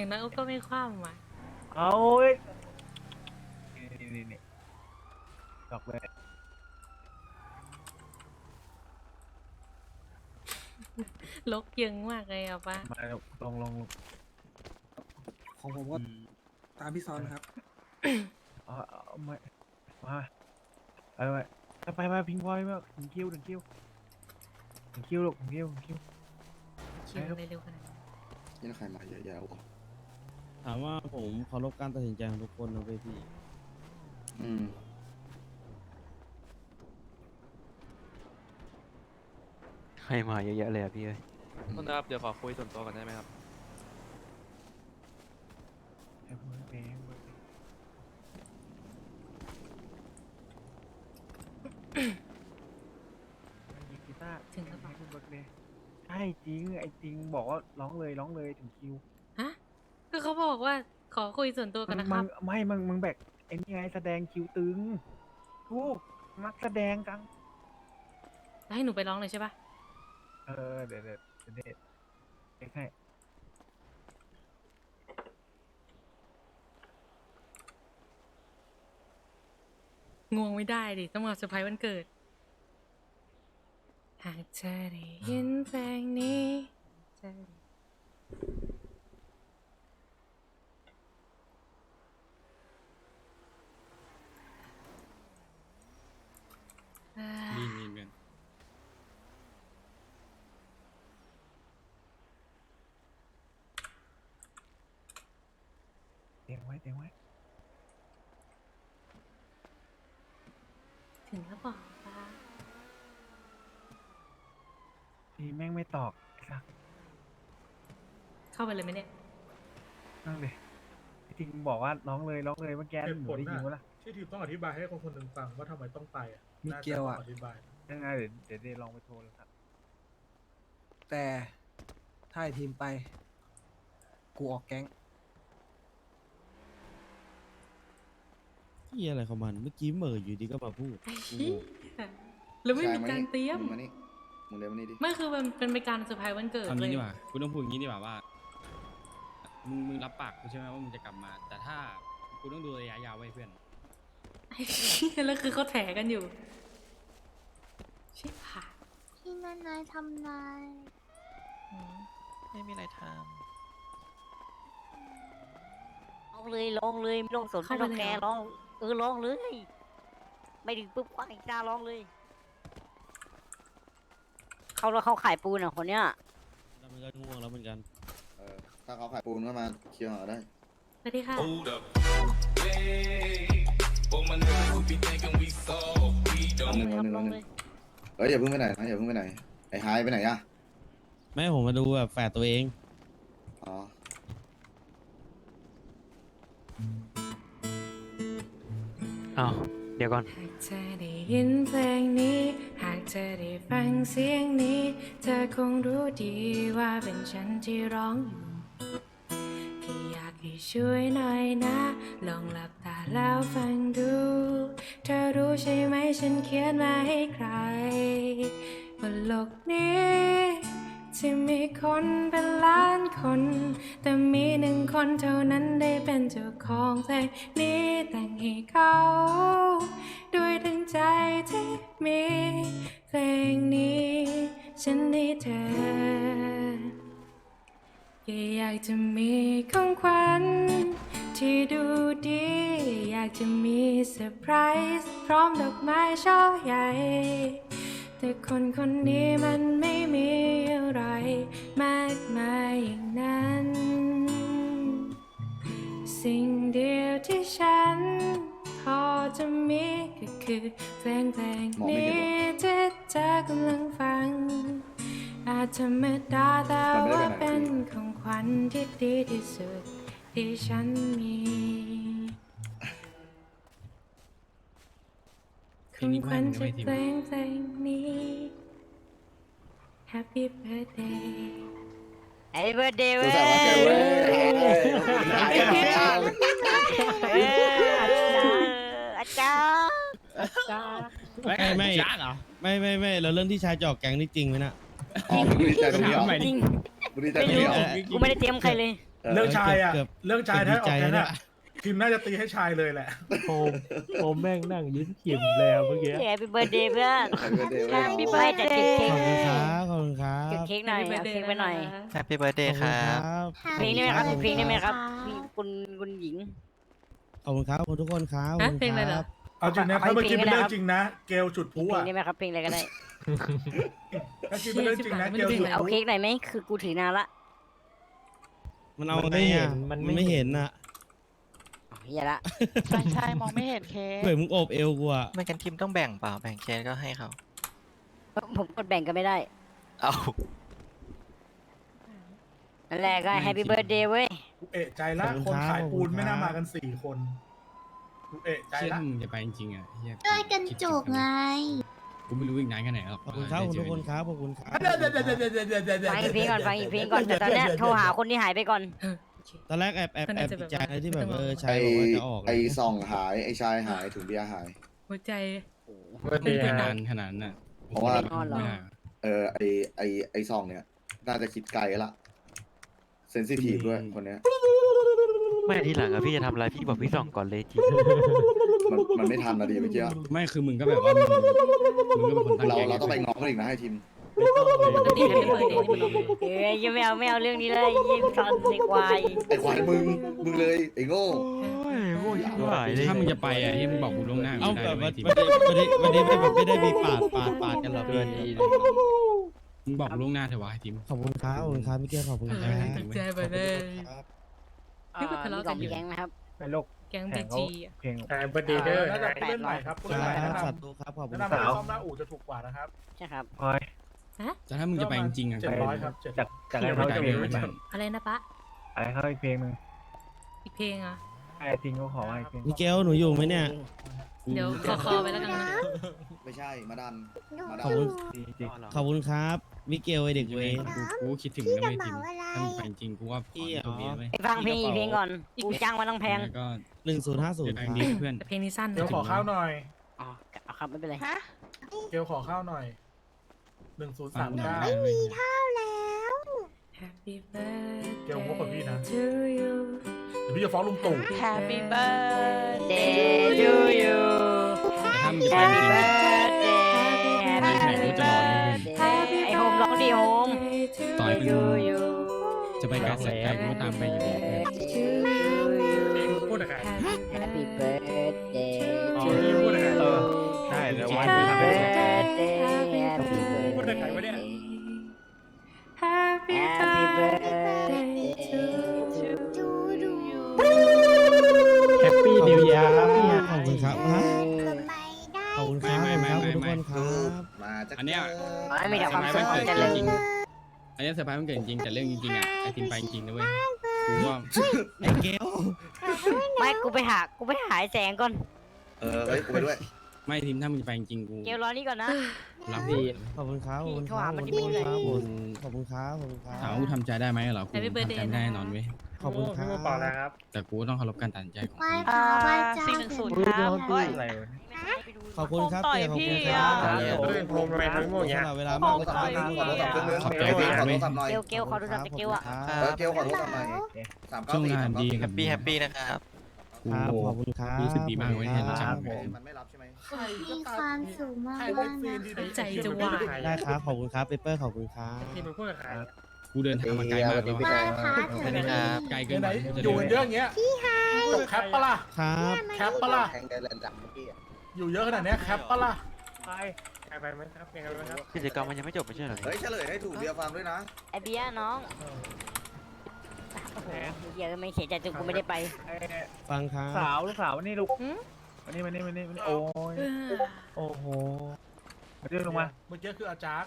อย่างนั้นก็ไม่คว่ำอะเอาเว้ยนี่นี่นี่ดอกเลยลกเยิงมากเลยอะป้ามาลองลงลงของผมก็ตามพี่ซอนครับ เอาเอามามาไปไปไปไปพิงพลอยมาถึงคิวถึงคิวถึงคิวลูกถึงคิวถึงคิวคิวเลยเร็วขนาดนั้น นี่ใครมาเยอะแยะวะ ถามว่าผมเคารพการตัดสินใจของทุกคนนะเว้ยพี่ อืม ให้มาเยอะแยะเลยอะพี่เอ้ยต้นนะครับ เดี๋ยวขอคุยส่วนตัวก่อนได้ไหมครับไอ้เบิร์ดเองเบิร์ดเองหยิบกีตาร์ถึงแล้วเปล่าให้คุณเบิร์ดเลยใช่จริงไอ้จริงบอกว่าร้องเลยร้องเลยถึงคิว ฮะก็เขาบอกว่าขอคุยส่วนตัวกันนะคมึรับ งไม่มึงมึงแบกไอ้นี่ไงแสดงคิวตึงทุกนักแสดงกันแล้วให้หนูไปร้องเลยใช่ปะเออเดี๋ยวเดี๋ยวเดี๋ยวเดี๋ยวเช็คให้งวงไม่ได้ดิ ต้องมาเซอร์ไพรส์วันเกิด หากเธอได้ยินเพลงนี้เธอได้อ่า นี่นี่กัน เตียง ไว้เตียงไว้ ถึงแล้วบอกป้าทีแม่งไม่ตอบไอ้สักเข้าไปเลยไหมเนี่ย นั่งเลยไอ้จริงบอกว่าร้องเลยร้องเลยเมื่อกี้เหตุหนูผลได้ยินน่ะ ว่าล่ะที่ทีมต้องอธิบายให้คนคนหนึ่งฟังว่าทำไมต้องไปอะมิน่าเกจะลต้อะองอธิบายยังไงเดี๋ยวเดี๋ยวเดี๋ยวลองไปโทรเลยครับแต่ถ้าไอ้ทีมไป กูออกแก๊ง ที่อะไรของมันเมื่อกี้เหม่ออยู่ดีก็มาพูดไอ้กูเหี้งยงแล้วไม่มีใช่การเตรียม งมานี่มึงเร็วมานี่ดิ ไม่คือมันเป็นเป็นการเซอร์ไพรส์วันเกิดเอาเลงี้ย ดีกว่ากูต้องพูดอย่างนี้ดีกว่าว่า มึงมึงรับปากกูใช่ไหมว่ามึงจะกลับมา แต่ถ้ากูต้องดูระยะยาวไว้เพื่อนไอ้เหี้ยแล้วคือเขาแถกันอยู่ ชิบหายพี่นายนายทำนายอืมไม่มีอะไรทลองเลยลองเลยไม่ต้องสนไม่ต้องแคร์ลอง เออลองเลย ไม่ดึงปุ๊บคว้างอีกตาลองเลย เขาแล้วเขาขายปูนอะคนเนี้ยแล้วมันก็ง่วงแล้วเหมือนกัน เออถ้าเขาขายปูนก็มาเคลียร์หาได้ สวัสดีค่ะลองหเลนึ่งยครับหนึ่งลองหเลนึ่ยงเฮ้ยอย่าเพิ่งไปไหนนะอย่าเพิ่งไปไหน ไอ้ไฮไปไหนอะไม่ให้ผมมาดูแบบแฝดตัวเอง อ๋อ อ้าวเดี๋ยวก่อน หากเธอได้ยินเพลงนี้ หากเธอได้ฟังเสียงนี้ เธอคงรู้ดีว่าเป็นฉันที่ร้องอยู่แค่อยากให้ช่วยหน่อยนะ ลองหลับตาแล้วฟังดู เธอรู้ใช่ไหมฉันเขียนมาให้ใครบนโลกนี้ คนเป็นล้านคน แต่มีหนึ่งคนเท่านั้นได้เป็นเจ้าของเพลงนี้แต่งให้เขา ด้วยตั้งใจที่มีเพลงนี้ ฉันให้เธออยากจะมีของขวัญที่ดูดี อยากจะมีเซอร์ไพรส์พร้อมดอกไม้ช่อใหญ่ แต่คนคนนี้มันไม่มี ไรมากมายอย่างนั้น สิ่งเดียวที่ฉัน พอจะมีก็คือเพลงเพลงมองไม่นี้เห็นที่เธอกำลังฟัง อาจธรรมดาแต่มันไม่ได้ว่าไปไหนเป็นของขวัญที่ดีที่สุดที่ฉันมีขเพลองงนี้ขวัญไม่จากไม่ทิ้งเพลงเพลงนี้ Happy birthday ไอ้เบอร์เดย์กูเว้ยสาวว่าเกิดเว้ยเฮ้ยอาจารย์อาจารย์ไม่ไม่ไม่ไม่ไม่แล้วเรื่องที่ชายจอกแก๊งนี่จริงไหมนะอ๋อมึงดีใจตรงนี้เหรอจริงมึงดีใจไม่ตรงรู้นี้เหรอกูไม่ได้เตรียมใครเลย เรื่องชายอะเกือบเรื่องชายถ้าออกเกือบดีใจแค่แล้วเนี่น่ะ ยทีมน่าจะตีให้ชายเลยแหละโอมโอมแม่งนั่งยิ้มเข็มแล้วเมื่อกี้ แฮปปี้เบิร์ดเดย์เพื่อน Happy birthday ไม่แต่จุดเค้ก ขอบคุณครับขอบคุณครัจุดบเค้กหน่อยเอาเค้กไปหน่อย แฮปปี้เบิร์ดเดย์ครับเพลงได้ไหมครับเพลงได้ไหมครับพี่คุณคุณหญิง ขอบคุณครับขอบคุณทุกคนครับฮะเพลงอะไรเหรอเอาจริงนะเอาถ้าเมื่อกี้เพลเป็งนก็ได้เรื่อครังบจริงนะ เกลจุดพลุเพลงอะได้ไหมครับเพลงอะไรก็ได้ถ้าคิดเป็นเรื่องจริงนะไม่เกได้ลเพลงจุดอะไรพเอาลุเค้กหน่อยไหมคือกูถือนานละมันเอาไงอะมันไม่เห็นอะ เฮียละ ใช่ใช่มองไม่เห็นเคสเว้ยมึงโอบเอวกูอะไม่กันทีมต้องแบ่งเปล่าแบ่งเคสก็ให้เขาผมกดแบ่งก็ไม่ได้เอานั่นแหละก็แฮปปี้เบิร์ดเดย์เว้ย กูเอะใจละคนขายปูนไม่น่ามากันสี่คนกูเอะใจละจะไปจริงๆอะเหี้ยกันจุกไง กูไม่รู้อีกนานแค่ไหนหรอกขอบคุณครับขอบคุณกคนครับขอบคุณครับ เดี๋ฟังอีกเพลงก่อนฟังอีกเพลงก่อนแต่ตอนนี้โทรหาคนที่หายไปก่อน ตอนแรกแอบแอบมันแออาบจจะดีแบบใจว่านะที่แบบไม่เอต้องอชายบอกว่าจะออกไอซองหายไอชายหายถุงเบียร์หาย หัวใจมึงไปนานขนาดนั้นน่ะเพราะว่านอนเหรอไม่ได้เออไอไอไอซองเนี่ยน่าจะคิดไกลละเซนซิทีฟด้วยคนเนี้ยไม่ทีหลังอะพี่จะทำอะไรพี่บอกพี่ส่องก่อนเลยจริงมันมันไม่ทันนะดีเมื่อกี้ไม่คือมึงก็แบบว่ามึงมึงก็เป็นคนตั้งเราใจเราต้องไปง้อเขาอีกนะให้ทีม ปกติแฮปปี้เบิร์ดเดย์นี่มันร้องเอ้ยยังไม่เอาไม่เอาเรื่องนี้เลยยิ่งฟันในควายไอควายมึง มึงเลยไอโง่โอ้ยโง่ชิบหายเลยถ้ามึงจะไปอะที่มึงบอกกูล่วงหน้าเอาไม่แบได้บเลว่ายทีมวันนี้วันนี้วันนี้แบบไม่ได้มีปาดปาดปาดกันหรอกเกินพี่ดีเลยมึงบอกกูล่วงหน้าเถอะวะทีมขอบคุณครับขอบคุณครับพี่เกียร์ขอบคุณครับตั้งใจไปเลยครับนี่ก็ทะเลาะกันอยู่มีสองแก๊งนะครับไปโลกแก๊งบีจีอะเพลงแต่เบอร์เดย์เดอร์น่าจะผู้เล่นใหม่ครับผู้คเล่นใหม่รับแนะสานำธุครับขอบคุแนะณนำคให้รับซ่อมหน้าอู่จะถูกกว่านะครับใช่ครับ พลอยแต่ถ้ามึงจะไปจริงๆอะเจ็ดร้อยครับเจ็ด จากจากไม่เขาได้จะเลมียบ้างอะไรนะปะอะไรเขาอีกเพลงหนึ่งอีกเพลงอะไอ้ทิ้งเขาขออีกเพลง มิเกลหนูอยู่ไหมเนี่ย เดี๋ยวขอคอไปแล้วกันนะไม่ใช่ มาดัน มาดัขอบคุณๆขอบคุณครับมิเกลไอเด็กเวรกูกูคิดถึงนะไม่ทีมถ้ามึงไปจริงกูว่าขอให้โชคดีนะเว้ยไปฟังเพลงอีกเพลงก่อนกูจ้างมาต้องแพงแล้วก็หนึ่งศูนย์ห้าศูนเดี๋ยย์วคทางรับดีเพื่อน แต่เพลงนี้สั้นเกลนะขอข้าวหน่อย อ๋อเอาครับไม่เป็นไร เกลขอข้าวหน่อย หนึ่งศูนย์ฟัสางมหน่เก้าอยได้ไหม Happy birthday เกลพบกับพี่นะ to you เดี๋ยวพี่จะฟ้องลุงตู่ Happy birthday Day to you แต่ถ้ามึงจะไปจ Happy ริง birthday ไม่ไหนกูจะรอเลยไอโฮมร้องดิโฮม ต่อยมึง to you จะไปไกลสักไกลกูก็ตามไปอยู่ดีเพื่อน to you พูดอะไร Happy birthday ซอสุร์ขไพรควาส์มมันเจเกิดริจญริงๆอันเนี้ยเซอร์ไพรส์มันเกิดจริงแต่เรื่องจริงๆอะไอทีมไปจริงๆนะเว้ยกูว่าไอ้เกลไม่กูไปหากูไปหาไอ้แสงก่อนเออเฮ้ยกูไปด้วยไม่ทีมถ้ามึงจะไปจริงๆกูเกลรอนี่ก่อนนะรับดีขอบคุณครับขอบคุณครับโทรหาขมัอบนคุณที่ครับมือขอบคุณครับขอบคุณครับถามว่ากูทำใจได้ไหมเหรอกู Happy ทำ birthday ใจไม่ได้แน่นอนเว้ยขอบคุณครับพี่บอกแล้วครับแต่กูต้องเคารพการตัดสินใจของไหว้คนพระไหว้เจ้าสี่หนึ่งศูนย์เสร็จครับแล้วอะไร ขอบคุณครับเกียร์ขอบคุณคต่รัอยบพี่อะขอบคุณครับสำหรับเวลามากขอโทรศัพท์ขอโทรศัพท์เครื่องนึงขอบใจขอด้วยโทรนะเว้ยศัพท์หน่อยเกลเกลขอโทรศัพท์จากเกลอะเออเกลขอโทรศัพท์หน่อยสามเก้าช่วงสี่งานสามเก้าดีสี่กับแฮปปี้แฮปปี้นะครับกูครับขอบคุณครับรู้สึกดีมากเว้ยที่รู้จักครับกันมันไม่รับใช่ไหมมีความสุขมากใครๆได้ซีนนะที่คะใจจะวายได้ครับขอบคุณครับเปเปอร์ขอบคุณครับทีมมันพูดกับใครกูเดินทางมาไกลมากแล้วไหว้วะพระเถสวัสดีอะครับไกลเกินไหนไปกูจะอเดิยู่กันนเยอะอย่างเงี้ยจบแคปปะล่ะครับแคปปะล่ะแทงได้ระดับเมื่อกี้ อยู่เยอะขนาดเนี้ยแคปปะล่ะไปไปไหมครับไปไหมครับกิจกรรมมันยังไม่จบไม่ใช่เหรอเฮ้ยเฉลยให้ถูกเบียร์ฟาร์มด้วยนะ ไอเบียร์น้องโอ้โหเฮียไม่เสียใจจนกูไม่ได้ไปฟังครับสาวลูกสาวนี่ลูกหืม มานี่มานี่มานี่มานี่โอ้ยเออโอ้โหมาเรียกลงมา เมื่อกี้คืออาจารย์